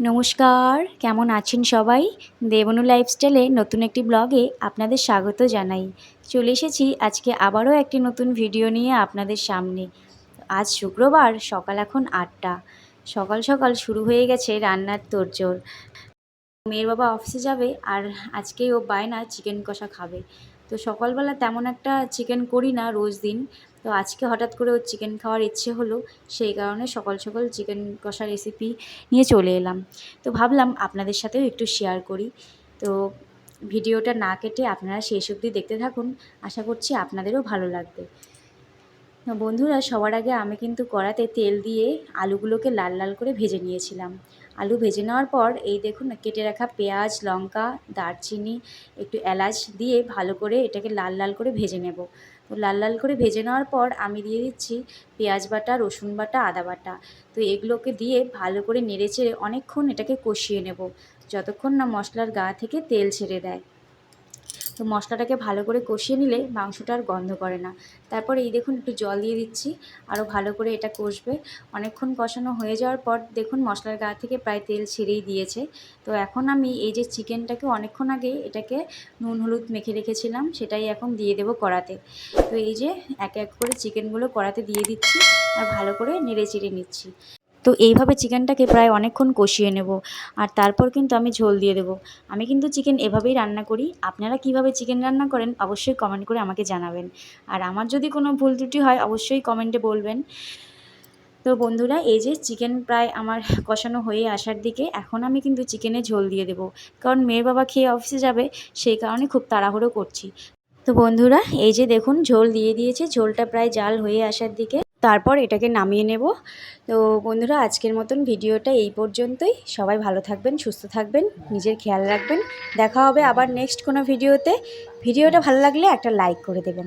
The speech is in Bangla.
নমস্কার, কেমন আছেন সবাই? দেবনু লাইফস্টাইলে নতুন একটি ব্লগে আপনাদের স্বাগত জানাই। চলে এসেছি আজকে আবারও একটি নতুন ভিডিও নিয়ে আপনাদের সামনে। আজ শুক্রবার, সকাল এখন আটটা। সকাল সকাল শুরু হয়ে গেছে রান্নার তোড়জোড়। মেয়ের বাবা অফিসে যাবে আর আজকে ও বায়না চিকেন কষা খাবে। তো সকালবেলা তেমন একটা চিকেন করি না রোজ দিন। তো আজকে হঠাৎ করে ওর চিকেন খাওয়ার ইচ্ছে হলো, সেই কারণে সকাল সকাল চিকেন কষা রেসিপি নিয়ে চলে এলাম। তো ভাবলাম আপনাদের সাথেও একটু শেয়ার করি। তো ভিডিওটা না কেটে আপনারা শেষ অবধি দেখতে থাকুন। আশা করছি আপনাদেরও ভালো লাগবে। বন্ধুরা, সবার আগে আমি কিন্তু কড়াতে তেল দিয়ে আলুগুলোকে লাল লাল করে ভেজে নিয়েছিলাম। আলু ভেজে নেওয়ার পর এই দেখুন কেটে রাখা পেঁয়াজ, লঙ্কা, দারচিনি, একটু এলাচ দিয়ে ভালো করে এটাকে লাল লাল করে ভেজে নেব। তো লাল লাল করে ভেজে নেওয়ার পর আমি দিয়ে দিচ্ছি পেঁয়াজ বাটা, রসুন বাটা, আদা বাটা। তো এগুলোকে দিয়ে ভালো করে নেড়ে চেড়ে অনেকক্ষণ এটাকে কষিয়ে নেব। যতক্ষণ না মশলার গা থেকে তেল ছেড়ে দেয়। তো মশলাটাকে ভালো করে কষিয়ে নিলে মাংসটা আর গন্ধ করে না। তারপর এই দেখুন একটু জল দিয়ে দিচ্ছি আরও ভালো করে এটা কষবে। অনেকক্ষণ কষানো হয়ে যাওয়ার পর দেখুন মশলার গা থেকে প্রায় তেল ছেড়েই দিয়েছে। তো এখন আমি এই যে চিকেনটাকে অনেকক্ষণ আগে এটাকে নুন, হলুদ মেখে রেখেছিলাম, সেটাই এখন দিয়ে দেবো কড়াতে। তো এই যে এক এক করে চিকেনগুলো কড়াতে দিয়ে দিচ্ছি, আর ভালো করে নেড়ে চেড়ে নিচ্ছি। তো এইভাবে চিকেনটাকে প্রায় অনেকক্ষণ কষিয়ে নেব। আর তারপর কিন্তু আমি ঝোল দিয়ে দেবো। আমি কিন্তু চিকেন এভাবেই রান্না করি। আপনারা কীভাবে চিকেন রান্না করেন অবশ্যই কমেন্ট করে আমাকে জানাবেন। আর আমার যদি কোনো ভুল ত্রুটি হয়, অবশ্যই কমেন্টে বলবেন। তো বন্ধুরা, এই যে চিকেন প্রায় আমার কষানো হয়ে আসার দিকে, এখন আমি কিন্তু চিকেনে ঝোল দিয়ে দেবো। কারণ মেয়ের বাবা খেয়ে অফিসে যাবে, সেই কারণে খুব তাড়াহুড়ো করছি। তো বন্ধুরা, এই যে দেখুন, ঝোল দিয়ে দিয়েছে। ঝোলটা প্রায় জাল হয়ে আসার দিকে। তারপর এটাকে নামিয়ে নেব। তো বন্ধুরা, আজকের মতন ভিডিওটা এই পর্যন্তই। সবাই ভালো থাকবেন, সুস্থ থাকবেন, নিজের খেয়াল রাখবেন। দেখা হবে আবার নেক্সট কোনো ভিডিওতে। ভিডিওটা ভালো লাগলে একটা লাইক করে দেবেন